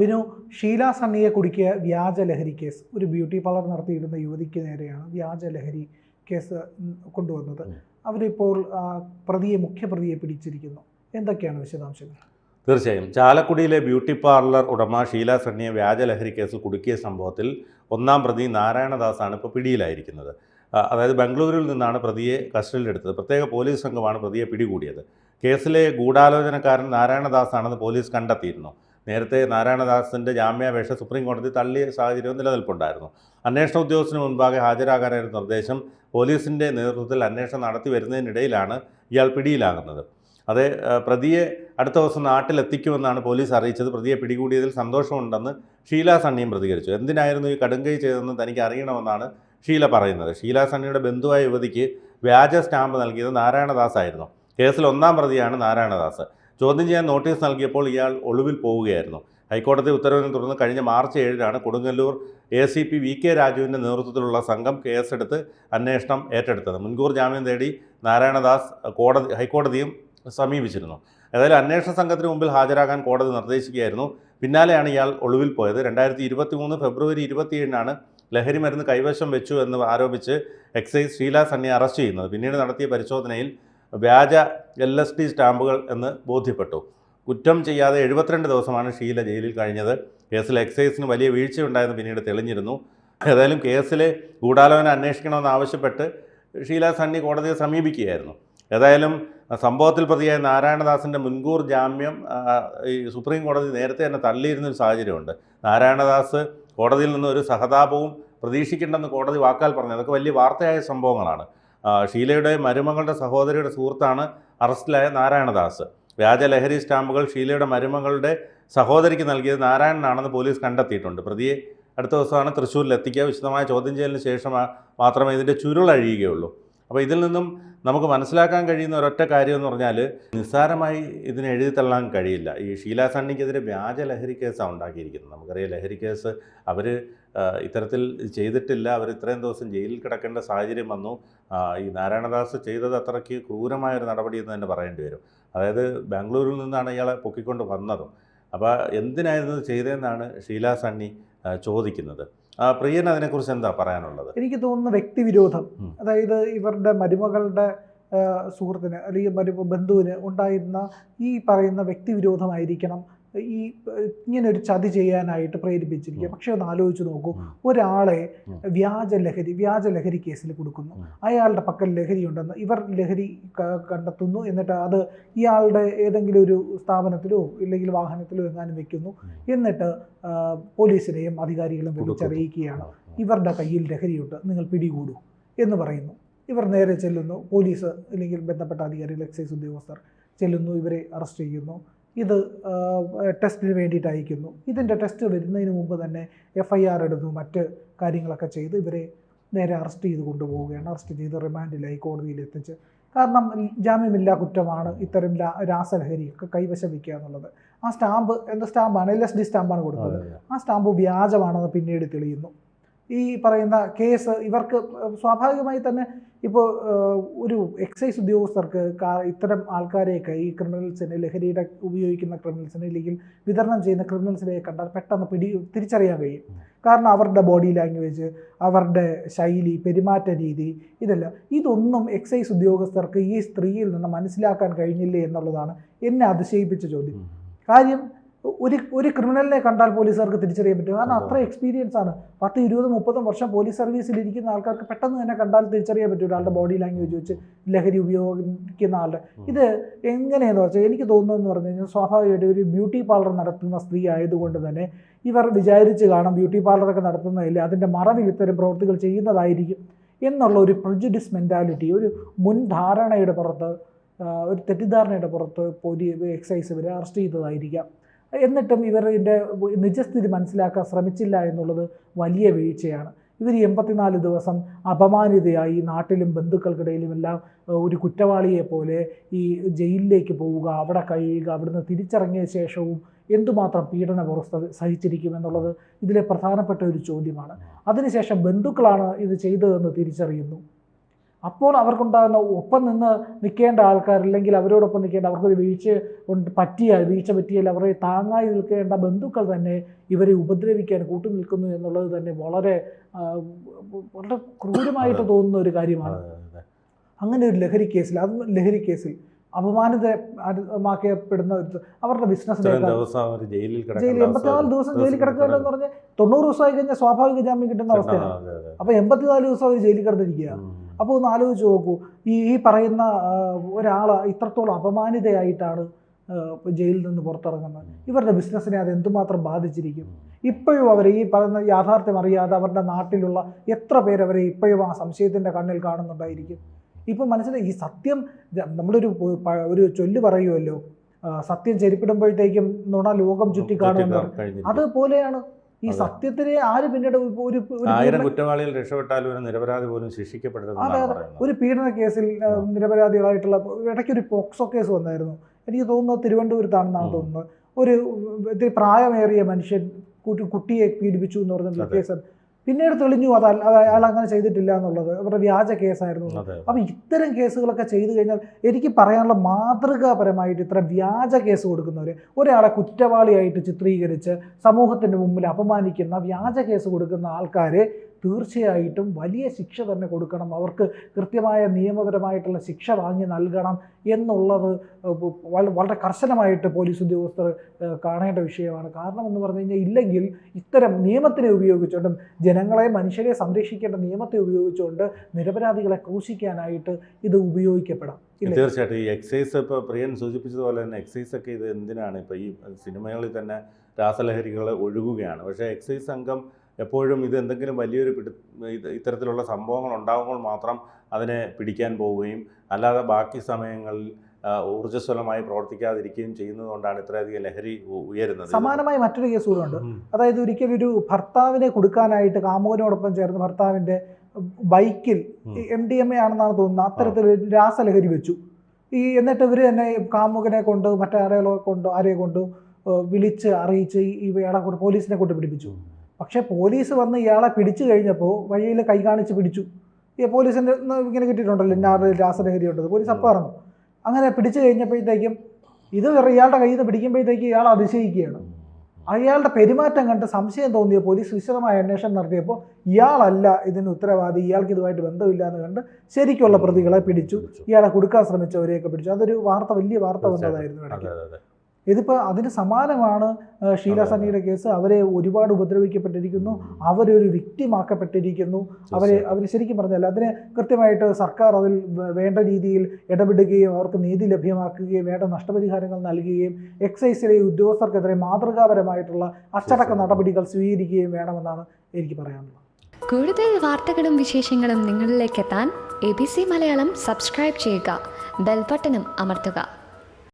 ബിനു ഷീല സണ്ണിയെ കുടുക്കിയ വ്യാജ ലഹരി കേസ്. ഒരു ബ്യൂട്ടി പാർലർ നടത്തിയിരുന്ന യുവതിക്ക് നേരെയാണ് വ്യാജ ലഹരി കേസ് കൊണ്ടുവന്നത്. അവരിപ്പോൾ പ്രതിയെ മുഖ്യപ്രതിയെ പിടിച്ചിരിക്കുന്നു. എന്തൊക്കെയാണ് വിശദാംശങ്ങൾ? തീർച്ചയായും. ചാലക്കുടിയിലെ ബ്യൂട്ടി പാർലർ ഉടമ ഷീല സണ്ണിയെ വ്യാജ ലഹരി കേസിൽ കുടുക്കിയ സംഭവത്തിൽ ഒന്നാം പ്രതി നാരായണദാസാണ് ഇപ്പോൾ പിടിയിലായിരിക്കുന്നത്. അതായത് ബംഗളൂരുവിൽ നിന്നാണ് പ്രതിയെ കസ്റ്റഡിയിലെടുത്തത്. പ്രത്യേക പോലീസ് സംഘമാണ് പ്രതിയെ പിടികൂടിയത്. കേസിലെ ഗൂഢാലോചനക്കാരൻ നാരായണദാസാണെന്ന് പോലീസ് കണ്ടെത്തിയിരുന്നു. നേരത്തെ നാരായണദാസിന്റെ ജാമ്യാപേക്ഷ സുപ്രീം കോടതി തള്ളിയ സാഹചര്യവും നിലനിൽപ്പുണ്ടായിരുന്നു. അന്വേഷണ ഉദ്യോഗസ്ഥന് മുൻപാകെ ഹാജരാകാനായിരുന്നു നിർദ്ദേശം പോലീസിന്റെ നേതൃത്വത്തിൽ അന്വേഷണം നടത്തി വരുന്നതിനിടയിലാണ് ഇയാൾ പിടിയിലാകുന്നത്. അത് പ്രതിയെ അടുത്ത ദിവസം നാട്ടിലെത്തിക്കുമെന്നാണ് പോലീസ് അറിയിച്ചത്. പ്രതിയെ പിടികൂടിയതിൽ സന്തോഷമുണ്ടെന്ന് ഷീല സണ്ണിയും പ്രതികരിച്ചു. എന്തിനായിരുന്നു ഈ കടുങ്കൈ ചെയ്തതെന്ന് തനിക്ക് അറിയണമെന്നാണ് ഷീല പറയുന്നത്. ഷീല സണ്ണിയുടെ ബന്ധുവായ യുവതിക്ക് വ്യാജ സ്റ്റാമ്പ് നൽകിയത് നാരായണദാസ് ആയിരുന്നു കേസിൽ ഒന്നാം പ്രതിയാണ് നാരായണദാസ്. ചോദ്യം ചെയ്യാൻ നോട്ടീസ് നൽകിയപ്പോൾ ഇയാൾ ഒളിവിൽ പോവുകയായിരുന്നു. ഹൈക്കോടതി ഉത്തരവിനെ തുടർന്ന് കഴിഞ്ഞ മാർച്ച് ഏഴിനാണ് Kodungallur A C P V K രാജുവിന്റെ നേതൃത്വത്തിലുള്ള സംഘം കേസെടുത്ത് അന്വേഷണം ഏറ്റെടുത്തത്. മുൻകൂർ ജാമ്യം തേടി നാരായണദാസ് കോടതി ഹൈക്കോടതിയും സമീപിച്ചിരുന്നു. ഏതായാലും അന്വേഷണ സംഘത്തിന് മുമ്പിൽ ഹാജരാകാൻ കോടതി നിർദ്ദേശിക്കുകയായിരുന്നു. പിന്നാലെയാണ് ഇയാൾ ഒളിവിൽ പോയത്. രണ്ടായിരത്തി ഇരുപത്തി മൂന്ന് ഫെബ്രുവരി ഇരുപത്തിയേഴിനാണ് ലഹരി മരുന്ന് കൈവശം വെച്ചു എന്ന് ആരോപിച്ച് എക്സൈസ് ഷീല സണ്ണിയെ അറസ്റ്റ് ചെയ്യുന്നത്. പിന്നീട് നടത്തിയ പരിശോധനയിൽ വ്യാജ എൽ എസ് ഡി സ്റ്റാമ്പുകൾ എന്ന് ബോധ്യപ്പെട്ടു. കുറ്റം ചെയ്യാതെ എഴുപത്തിരണ്ട് ദിവസമാണ് ഷീല ജയിലിൽ കഴിഞ്ഞത്. കേസിൽ എക്സൈസിന് വലിയ വീഴ്ചയുണ്ടായെന്ന് പിന്നീട് തെളിഞ്ഞിരുന്നു. ഏതായാലും കേസിലെ ഗൂഢാലോചന അന്വേഷിക്കണമെന്ന് ആവശ്യപ്പെട്ട് ഷീല സണ്ണി കോടതിയെ സമീപിക്കുകയായിരുന്നു. ഏതായാലും സംഭവത്തിൽ പ്രതിയായ നാരായണദാസിന്റെ മുൻകൂർ ജാമ്യം ഈ സുപ്രീം കോടതി നേരത്തെ തന്നെ തള്ളിയിരുന്ന ഒരു സാഹചര്യമുണ്ട്. നാരായണദാസ് കോടതിയിൽ നിന്ന് ഒരു സഹതാപവും പ്രതീക്ഷിക്കേണ്ടെന്ന് കോടതി വാക്കാൽ പറഞ്ഞു. അതൊക്കെ വലിയ വാർത്തയായ സംഭവങ്ങളാണ്. ഷീലയുടെ മരുമകളുടെ സഹോദരിയുടെ സുഹൃത്താണ് അറസ്റ്റിലായ നാരായണദാസ്. വ്യാജ ലഹരി സ്റ്റാമ്പുകൾ ഷീലയുടെ മരുമകളുടെ സഹോദരിക്ക് നൽകിയത് നാരായണനാണെന്ന് പോലീസ് കണ്ടെത്തിയിട്ടുണ്ട്. പ്രതിയെ അടുത്ത ദിവസമാണ് തൃശ്ശൂരിൽ എത്തിക്കുക. വിശദമായ ചോദ്യം ചെയ്യലിന് ശേഷം മാത്രമേ ഇതിന്റെ ചുരുളഴിയുകയുള്ളൂ അപ്പോൾ ഇതിൽ നിന്നും നമുക്ക് മനസ്സിലാക്കാൻ കഴിയുന്ന ഒരൊറ്റ കാര്യം എന്ന് പറഞ്ഞാൽ നിസ്സാരമായി ഇതിനെ എഴുതി തള്ളാൻ കഴിയില്ല. ഈ ഷീല സണ്ണിക്കെതിരെ വ്യാജ ലഹരി കേസാണ് ഉണ്ടാക്കിയിരിക്കുന്നത്. നമുക്കറിയാം ലഹരി കേസ് അവർ ഇത്തരത്തിൽ ചെയ്തിട്ടില്ല. അവർ ഇത്രയും ദിവസം ജയിലിൽ കിടക്കേണ്ട സാഹചര്യം വന്നു. ഈ നാരായണദാസ് ചെയ്തത് അത്രയ്ക്ക് ക്രൂരമായൊരു നടപടി എന്ന് തന്നെ പറയേണ്ടി വരും. അതായത് ബാംഗ്ലൂരിൽ നിന്നാണ് ഇയാളെ പൊക്കിക്കൊണ്ട് വന്നതും. അപ്പോൾ എന്തിനായിരുന്നു ചെയ്തതെന്നാണ് ഷീല സണ്ണി ചോദിക്കുന്നത്. പ്രിയൻ അതിനെക്കുറിച്ച് എന്താ പറയാനുള്ളത്? എനിക്ക് തോന്നുന്ന വ്യക്തിവിരോധം. അതായത് ഇവരുടെ മരുമകളുടെ സുഹൃത്തിന് അല്ലെങ്കിൽ മരു ബന്ധുവിന് ഉണ്ടായിരുന്ന ഈ പറയുന്ന വ്യക്തിവിരോധമായിരിക്കണം. ഈ ഇങ്ങനെ ഒരു ചതി ചെയ്യാനായിട്ട് പ്രേരിപ്പിച്ചിരിക്കുക. പക്ഷെ ഒന്ന് ആലോചിച്ച് നോക്കൂ ഒരാളെ വ്യാജ ലഹരി വ്യാജ ലഹരി കേസിൽ കൊടുക്കുന്നു. അയാളുടെ പക്കൽ ലഹരി ഉണ്ടെന്ന് ഇവർ ലഹരി കണ്ടെത്തുന്നു. എന്നിട്ട് അത് ഇയാളുടെ ഏതെങ്കിലും ഒരു സ്ഥാപനത്തിലോ ഇല്ലെങ്കിൽ വാഹനത്തിലോ എങ്ങാനും വെക്കുന്നു. എന്നിട്ട് പോലീസിനെയും അധികാരികളും വിളിച്ചറിയിക്കുകയാണ്. ഇവരുടെ കയ്യിൽ ലഹരിയുണ്ട്. നിങ്ങൾ പിടികൂടൂ എന്ന് പറയുന്നു. ഇവർ നേരെ ചെല്ലുന്നു. പോലീസ് അല്ലെങ്കിൽ ബന്ധപ്പെട്ട അധികാരികൾ എക്സൈസ് ഉദ്യോഗസ്ഥർ ചെല്ലുന്നു. ഇവരെ അറസ്റ്റ് ചെയ്യുന്നു. ഇത് ടെസ്റ്റിന് വേണ്ടിയിട്ട് അയക്കുന്നു ഇതിന്റെ ടെസ്റ്റ് വരുന്നതിന് മുമ്പ് തന്നെ എഫ് ഐ ആർ എടുത്തു മറ്റ് കാര്യങ്ങളൊക്കെ ചെയ്ത് ഇവരെ നേരെ അറസ്റ്റ് ചെയ്ത് കൊണ്ടുപോവുകയാണ്. അറസ്റ്റ് ചെയ്ത് റിമാൻഡിലായി കോടതിയിൽ എത്തിച്ച്. കാരണം ജാമ്യമില്ലാ കുറ്റമാണ് ഇത്തരം രാസലഹരിയൊക്കെ കൈവശം വയ്ക്കുക എന്നുള്ളത്. ആ സ്റ്റാമ്പ് എന്താ സ്റ്റാമ്പാണ്? എൽ എസ് ഡി സ്റ്റാമ്പാണ് കൊടുത്തത്. ആ സ്റ്റാമ്പ് വ്യാജമാണെന്ന് പിന്നീട് തെളിയുന്നു. ഈ പറയുന്ന കേസ് ഇവർക്ക് സ്വാഭാവികമായി തന്നെ ഇപ്പോൾ ഒരു എക്സൈസ് ഉദ്യോഗസ്ഥർക്ക് ഇത്തരം ആൾക്കാരെയൊക്കെ ഈ ക്രിമിനൽസിനെ ലഹരിയുടെ ഉപയോഗിക്കുന്ന ക്രിമിനൽസിനെ അല്ലെങ്കിൽ വിതരണം ചെയ്യുന്ന ക്രിമിനൽസിനെ കണ്ടാൽ പെട്ടെന്ന് പിടി തിരിച്ചറിയാൻ കഴിയും. കാരണം അവരുടെ ബോഡി ലാംഗ്വേജ് അവരുടെ ശൈലി പെരുമാറ്റ രീതി ഇതെല്ലാം. ഇതൊന്നും എക്സൈസ് ഉദ്യോഗസ്ഥർക്ക് ഈ സ്ത്രീയിൽ നിന്ന് മനസ്സിലാക്കാൻ കഴിഞ്ഞില്ലേ എന്നുള്ളതാണ് എന്നെ അതിശയിപ്പിച്ച ചോദ്യം. കാര്യം ഒരു ഒരു ക്രിമിനലിനെ കണ്ടാൽ പോലീസുകാർക്ക് തിരിച്ചറിയാൻ പറ്റും. കാരണം അത്ര എക്സ്പീരിയൻസ് ആണ്. പത്ത് ഇരുപതും മുപ്പതും വർഷം പോലീസ് സർവീസിൽ ഇരിക്കുന്ന ആൾക്കാർക്ക് പെട്ടെന്ന് തന്നെ കണ്ടാൽ തിരിച്ചറിയാൻ പറ്റും ഒരാളുടെ ബോഡി ലാംഗ്വേജ് വെച്ച്. ലഹരി ഉപയോഗിക്കുന്ന ആളുടെ. ഇത് എങ്ങനെയെന്ന് വെച്ചാൽ എനിക്ക് തോന്നുന്നതെന്ന് പറഞ്ഞു കഴിഞ്ഞാൽ സ്വാഭാവികമായിട്ട് ഒരു ബ്യൂട്ടി പാർലർ നടത്തുന്ന സ്ത്രീ ആയതുകൊണ്ട് തന്നെ ഇവർ വിചാരിച്ച് കാണാം ബ്യൂട്ടി പാർലറൊക്കെ നടത്തുന്നതിൽ അതിന്റെ മറവിൽ ഇത്തരം പ്രവൃത്തികൾ ചെയ്യുന്നതായിരിക്കും എന്നുള്ള ഒരു പ്രജുഡിസ് മെന്റാലിറ്റി ഒരു മുൻധാരണയുടെ പുറത്ത് ഒരു തെറ്റിദ്ധാരണയുടെ പുറത്ത് പോലീസ് എക്സൈസ് ഇവരെ അറസ്റ്റ് ചെയ്തതായിരിക്കാം. എന്നിട്ടും ഇവർ ഇതിന്റെ നിജസ്ഥിതി മനസ്സിലാക്കാൻ ശ്രമിച്ചില്ല എന്നുള്ളത് വലിയ വീഴ്ചയാണ്. ഇവർ എൺപത്തിനാല് ദിവസം അപമാനിതയായി നാട്ടിലും ബന്ധുക്കൾക്കിടയിലും എല്ലാം ഒരു കുറ്റവാളിയെ പോലെ ഈ ജയിലിലേക്ക് പോവുക അവിടെ കഴിയുക അവിടുന്ന് തിരിച്ചിറങ്ങിയ ശേഷവും എന്തുമാത്രം പീഡന വ്യവസ്ഥ സഹിച്ചിരിക്കുമെന്നുള്ളത് ഇതിലെ പ്രധാനപ്പെട്ട ഒരു ചോദ്യമാണ്. അതിനുശേഷം ബന്ധുക്കളാണ് ഇത് ചെയ്തതെന്ന് തിരിച്ചറിയുന്നു. അപ്പോൾ അവർക്കുണ്ടാകുന്ന ഒപ്പം നിന്ന് നിൽക്കേണ്ട ആൾക്കാർ അല്ലെങ്കിൽ അവരോടൊപ്പം നിൽക്കേണ്ട അവർക്കൊരു വീഴ്ച കൊണ്ട് പറ്റിയ വീഴ്ച പറ്റിയാൽ അവരെ താങ്ങായി നിൽക്കേണ്ട ബന്ധുക്കൾ തന്നെ ഇവരെ ഉപദ്രവിക്കാൻ കൂട്ടു നിൽക്കുന്നു എന്നുള്ളത് തന്നെ വളരെ വളരെ ക്രൂരമായിട്ട് തോന്നുന്ന ഒരു കാര്യമാണ്. അങ്ങനെ ഒരു ലഹരി കേസിൽ അത് ലഹരി കേസിൽ അപമാനിതമാക്കപ്പെടുന്ന അവരുടെ ബിസിനസ് ജയിലിൽ എൺപത്തിനാല് ദിവസം ജയിലിൽ കിടക്കുകയെന്ന് പറഞ്ഞാൽ തൊണ്ണൂറ് ദിവസമായി കഴിഞ്ഞാൽ സ്വാഭാവിക ജാമ്യം കിട്ടുന്ന അവസ്ഥയാണ്. അപ്പോൾ എൺപത്തിനാല് ദിവസം അവർ ജയിലിൽ കിടന്നിരിക്കുക ഉം. അപ്പോൾ ഒന്ന് ആലോചിച്ച് നോക്കൂ. ഈ ഈ പറയുന്ന ഒരാൾ ഇത്രത്തോളം അപമാനിതയായിട്ടാണ് ജയിലിൽ നിന്ന് പുറത്തിറങ്ങുന്നത്. ഇവരുടെ ബിസിനസ്സിനെ അത് എന്തുമാത്രം ബാധിച്ചിരിക്കും? ഇപ്പോഴും അവർ ഈ പറയുന്ന യാഥാർത്ഥ്യം അറിയാതെ അവരുടെ നാട്ടിലുള്ള എത്ര പേരവരെ ഇപ്പോഴും ആ സംശയത്തിന്റെ കണ്ണിൽ കാണുന്നുണ്ടായിരിക്കും? ഇപ്പം മനസ്സിലായി ഈ സത്യം നമ്മളൊരു ഒരു ചൊല്ല് പറയുമല്ലോ സത്യം ചെരിപ്പിടുമ്പോഴത്തേക്കും നുണ ലോകം ചുറ്റി കാണുമെന്ന് പറയും. കഴിഞ്ഞിരിക്കും. അതുപോലെയാണ് ഈ സത്യത്തിന് ആര് പിന്നീട് ഒരു ആയിരം കുറ്റവാളികൾ രക്ഷപ്പെട്ടാലും ഒരു നിരപരാധി പോലും അതെ. ഒരു പീഡന കേസിൽ. നിരപരാധികളായിട്ടുള്ള ഇടയ്ക്ക് ഒരു പോക്സോ കേസ് വന്നായിരുന്നു എനിക്ക് തോന്നുന്നത് തിരുവനന്തപുരത്താണെന്നാണ്. തോന്നുന്നത് ഒരു ഇത്തിരി പ്രായമേറിയ മനുഷ്യൻ കുട്ടി കുട്ടിയെ പീഡിപ്പിച്ചു എന്ന് പറഞ്ഞിട്ടുള്ള. കേസ് പിന്നീട് തെളിഞ്ഞു അത് അയാൾ അങ്ങനെ ചെയ്തിട്ടില്ല എന്നുള്ളത്. അവരുടെ വ്യാജ കേസായിരുന്നു. അപ്പം ഇത്തരം കേസുകളൊക്കെ ചെയ്തു കഴിഞ്ഞാൽ എനിക്ക് പറയാനുള്ള മാതൃകാപരമായിട്ട് ഇത്ര വ്യാജ കേസ് കൊടുക്കുന്നവർ ഒരാളെ കുറ്റവാളിയായിട്ട് ചിത്രീകരിച്ച് സമൂഹത്തിന്റെ മുമ്പിൽ അപമാനിക്കുന്ന വ്യാജ കേസ് കൊടുക്കുന്ന ആൾക്കാരെ തീർച്ചയായിട്ടും വലിയ ശിക്ഷ തന്നെ കൊടുക്കണം. അവർക്ക് കൃത്യമായ നിയമപരമായിട്ടുള്ള ശിക്ഷ വാങ്ങി നൽകണം എന്നുള്ളത് വളരെ കർശനമായിട്ട് പോലീസ് ഉദ്യോഗസ്ഥർ കാണേണ്ട വിഷയമാണ്. കാരണം എന്ന് പറഞ്ഞു കഴിഞ്ഞാൽ ഇല്ലെങ്കിൽ ഇത്തരം നിയമത്തിനെ ഉപയോഗിച്ചുകൊണ്ടും ജനങ്ങളെ മനുഷ്യരെ സംരക്ഷിക്കേണ്ട നിയമത്തെ ഉപയോഗിച്ചുകൊണ്ട് നിരപരാധികളെ ക്രൂശിക്കാനായിട്ട് ഇത് ഉപയോഗിക്കപ്പെടാം. തീർച്ചയായിട്ടും. ഈ എക്സൈസ് ഇപ്പോൾ പ്രിയൻ സൂചിപ്പിച്ചതുപോലെ തന്നെ എക്സൈസ് ഒക്കെ ഇത് എന്തിനാണ്? ഇപ്പോൾ ഈ സിനിമകളിൽ തന്നെ രാസലഹരികൾ ഒഴുകുകയാണ്. പക്ഷേ എക്സൈസ് സംഘം എപ്പോഴും ഇത് എന്തെങ്കിലും വലിയൊരു പിടി ഇത് ഇത്തരത്തിലുള്ള സംഭവങ്ങൾ ഉണ്ടാകുമ്പോൾ മാത്രം അതിനെ പിടിക്കാൻ പോവുകയും അല്ലാതെ ബാക്കി സമയങ്ങളിൽ ഊർജസ്വലമായി പ്രവർത്തിക്കാതിരിക്കുകയും ചെയ്യുന്നതുകൊണ്ടാണ് ഇത്രയധികം ലഹരി ഉയരുന്നത്. സമാനമായി മറ്റൊരു കേസ് കൂടെ ഉണ്ട്. അതായത് ഒരിക്കലും ഒരു ഭർത്താവിനെ കൊടുക്കാനായിട്ട് കാമുകനോടൊപ്പം ചേർന്ന് ഭർത്താവിന്റെ ബൈക്കിൽ. എം ഡി എം എ ആണെന്നാണ് തോന്നുന്നത്. അത്തരത്തിൽ രാസലഹരി വെച്ചു. ഈ എന്നിട്ട് ഇവർ തന്നെ കാമുകനെ കൊണ്ട് മറ്റാരെയോ കൊണ്ട് ആരെയോ കൊണ്ട് വിളിച്ച് അറിയിച്ച് ഈ ഇയാളെ കൊണ്ട് പോലീസിനെ കൊണ്ട് പിടിപ്പിച്ചു. പക്ഷേ പോലീസ് വന്ന് ഇയാളെ പിടിച്ചു കഴിഞ്ഞപ്പോൾ വഴിയിൽ കൈ കാണിച്ച് പിടിച്ചു. ഈ പോലീസിന്റെ ഇങ്ങനെ കിട്ടിയിട്ടുണ്ടല്ലോ ഇന്നാറ് രാസലഹരി ഉണ്ടത് പോലീസ് അപ്പം പറഞ്ഞു അങ്ങനെ പിടിച്ചു കഴിഞ്ഞപ്പോഴത്തേക്കും ഇത് ഇയാളുടെ കയ്യിൽ നിന്ന് പിടിക്കുമ്പോഴത്തേക്ക് ഇയാൾ അതിശയിക്കുകയാണ്. അയാളുടെ പെരുമാറ്റം കണ്ട് സംശയം തോന്നിയ പോലീസ് വിശദമായ അന്വേഷണം നടത്തിയപ്പോൾ ഇയാളല്ല ഇതിന് ഉത്തരവാദി ഇയാൾക്ക് ഇതുമായിട്ട് ബന്ധമില്ല എന്ന് കണ്ട് ശരിക്കുള്ള പ്രതികളെ പിടിച്ചു. ഇയാളെ കൊടുക്കാൻ ശ്രമിച്ചവരെയൊക്കെ പിടിച്ചു. അതൊരു വാർത്ത വലിയ വാർത്ത വന്നതായിരുന്നു ഇടയ്ക്ക്. ഇതിപ്പോൾ അതിന് സമാനമാണ് ഷീല സണ്ണിയുടെ കേസ്. അവരെ ഒരുപാട് ഉപദ്രവിക്കപ്പെട്ടിരിക്കുന്നു. അവരൊരു വിക്റ്റിമാക്കപ്പെട്ടിരിക്കുന്നു അവരെ അവർ ശരിക്കും പറഞ്ഞാൽ അതിന് കൃത്യമായിട്ട് സർക്കാർ അതിൽ വേണ്ട രീതിയിൽ ഇടപെടുകയും അവർക്ക് നീതി ലഭ്യമാക്കുകയും വേണ്ട നഷ്ടപരിഹാരങ്ങൾ നൽകുകയും എക്സൈസിലെ ഉദ്യോഗസ്ഥർക്കെതിരെ മാതൃകാപരമായിട്ടുള്ള അച്ചടക്ക നടപടികൾ സ്വീകരിക്കുകയും വേണമെന്നാണ് എനിക്ക് പറയാനുള്ളത്. കൂടുതൽ വാർത്തകളും വിശേഷങ്ങളും നിങ്ങളിലേക്ക് എത്താൻ A B C Malayalam subscribe ചെയ്യുക. ബെൽബട്ടനും അമർത്തുക.